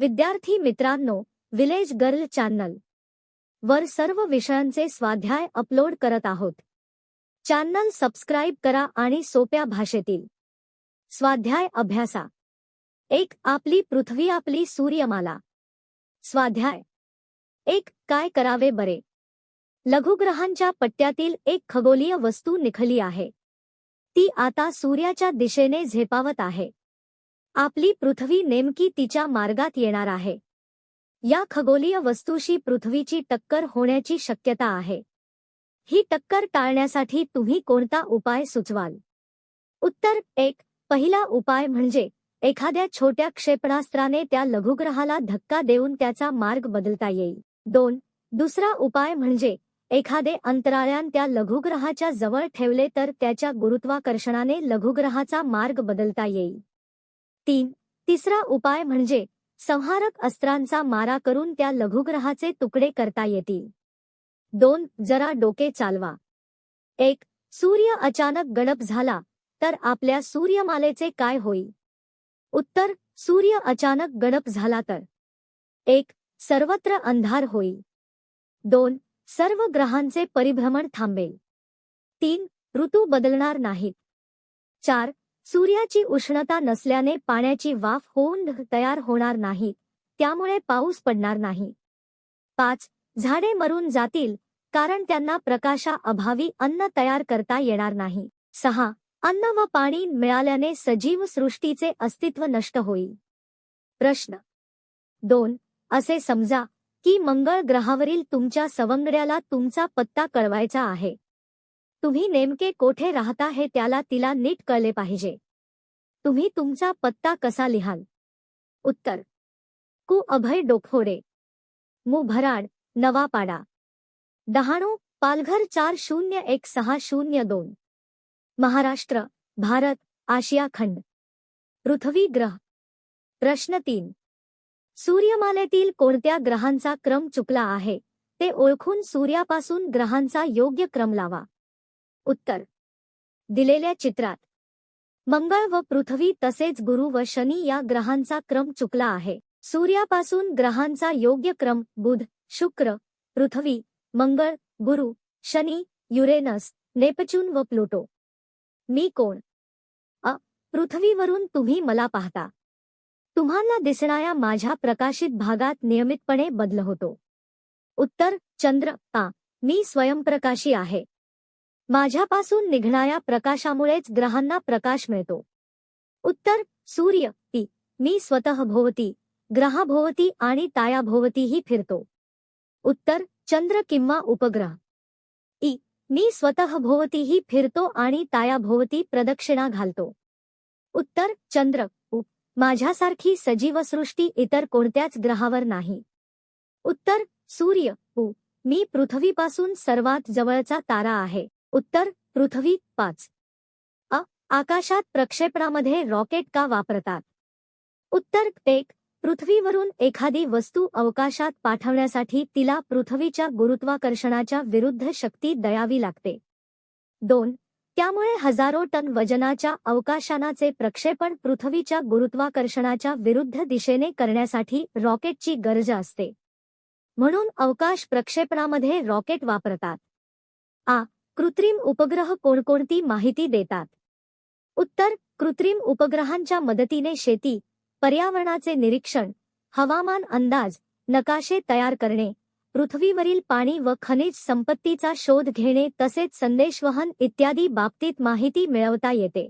विद्यार्थी मित्रांनो village girl channel. वर सर्व विषयांचे स्वाध्याय अपलोड करत आहोत. चॅनल सबस्क्राईब करा आणि सोप्या भाषेतील स्वाध्याय अभ्यासा. एक आपली पृथ्वी आपली सूर्यमाला. स्वाध्याय. एक काय करावे बरे? लघुग्रहांच्या पट्ट्यातील एक खगोलीय वस्तू निखली आहे. ती आता सूर्याच्या दिशेने झेपावत आहे. आपली पृथ्वी नेमकी तिच्या मार्गात येणार आहे. या खगोलीय वस्तूशी पृथ्वीची टक्कर होण्याची शक्यता आहे. ही टक्कर टाळण्यासाठी तुम्ही कोणता उपाय सुचवाल? उत्तर एक पहिला उपाय म्हणजे एखाद्या छोट्या क्षेपणास्त्राने त्या लघुग्रहाला धक्का देऊन त्याचा मार्ग बदलता येईल. दोन दुसरा उपाय म्हणजे एखादे अंतराळ्यान त्या लघुग्रहाच्या जवळ ठेवले तर त्याच्या गुरुत्वाकर्षणाने लघुग्रहाचा मार्ग बदलता येईल. तीन. तिसरा उपाय म्हणजे संहारक अस्त्रांचा मारा करून त्या लघुग्रहाचे तुकडे करता येतील. दोन. जरा डोके चालवा. एक. सूर्य अचानक गडप झाला तर आपल्या सूर्यमालेचे काय होईल? उत्तर. सूर्य अचानक गडप झाला तर. एक. सर्वत्र अंधार होईल. दोन. सर्व ग्रहांचे परिभ्रमण थांबेल. तीन. ऋतू बदलणार नाहीत. चार. सूर्याची उष्णता नसल्याने पाण्याची वाफ होऊन तयार होणार नाही त्यामुळे पाऊस पडणार नाही. पाच झाडे मरून जातील कारण त्यांना प्रकाशा अभावी अन्न तयार करता येणार नाही. सहा अन्न व पाणी मिळाल्याने सजीव सृष्टीचे अस्तित्व नष्ट होईल. प्रश्न. दोन असे समजा की मंगळ ग्रहावरील तुमच्या सवंगड्याला तुमचा पत्ता कळवायचा आहे. तुम्ही नेमके कोठे राहता हे त्याला तिला नीट कळले पाहिजे. तुम्ही तुमचा पत्ता कसा लिहाल? उत्तर. कु अभय डोखोरे. मु भराड नवापाडा. डहाणू पालघर चार शून्य एक सहा शून्य दोन. महाराष्ट्र भारत आशिया खंड. पृथ्वी ग्रह. प्रश्न तीन. सूर्यमालेतील कोणत्या ग्रहांचा क्रम चुकला आहे? ते ओळखून सूर्यापासून ग्रहांचा योग्य क्रम लावा. उत्तर. दिलेल्या चित्रात. मंगळ व पृथ्वी तसेच गुरु व शनी या ग्रहांचा क्रम चुकला आहे. सूर्यापासून ग्रहांचा योग्य क्रम बुध शुक्र पृथ्वी मंगळ गुरु शनी युरेनस नेपच्यून व प्लुटो. मी कोण? अ. पृथ्वीवरून तुम्ही मला पाहता. तुम्हाला दिसणाऱ्या माझ्या प्रकाशित भागात नियमितपणे बदल होतो. उत्तर चंद्र. आ. मी स्वयंप्रकाशी आहे. माझ्यापासून निघणाऱ्या प्रकाशामुळेच ग्रहांना प्रकाश मिळतो. उत्तर सूर्य ती मी स्वतः भोवती ग्रहाभोवती आणि तायाभोवतीही फिरतो. उत्तर चंद्र किंवा उपग्रह. ई मी स्वतः भोवतीही फिरतो आणि तायाभोवती प्रदक्षिणा घालतो. उत्तर चंद्र उप माझ्यासारखी सजीवसृष्टी इतर कोणत्याच ग्रहावर नाही. उत्तर सूर्य उ मी पृथ्वीपासून सर्वात जवळचा तारा आहे. उत्तर पृथ्वी पाच. अ आकाशात प्रक्षेपणामध्ये रॉकेट का वापरतात? उत्तर एक पृथ्वीवरून एखादी वस्तू अवकाशात पाठवण्यासाठी तिला पृथ्वीच्या गुरुत्वाकर्षणाच्या विरुद्ध शक्ती दयावी लागते. दोन त्यामुळे हजारो टन वजनाच्या अवकाशानाचे प्रक्षेपण पृथ्वीच्या गुरुत्वाकर्षणाच्या विरुद्ध दिशेने करण्यासाठी रॉकेटची गरज असते. म्हणून अवकाश प्रक्षेपणामध्ये रॉकेट वापरतात. आ कृत्रिम उपग्रह कोणकोणती माहिती देतात? उत्तर कृत्रिम उपग्रहांच्या मदतीने शेती पर्यावरणाचे निरीक्षण हवामान अंदाज नकाशे तयार करणे पृथ्वीवरील पाणी व खनिज संपत्तीचा शोध घेणे तसेच संदेशवहन इत्यादी बाबतीत माहिती मिळवता येते.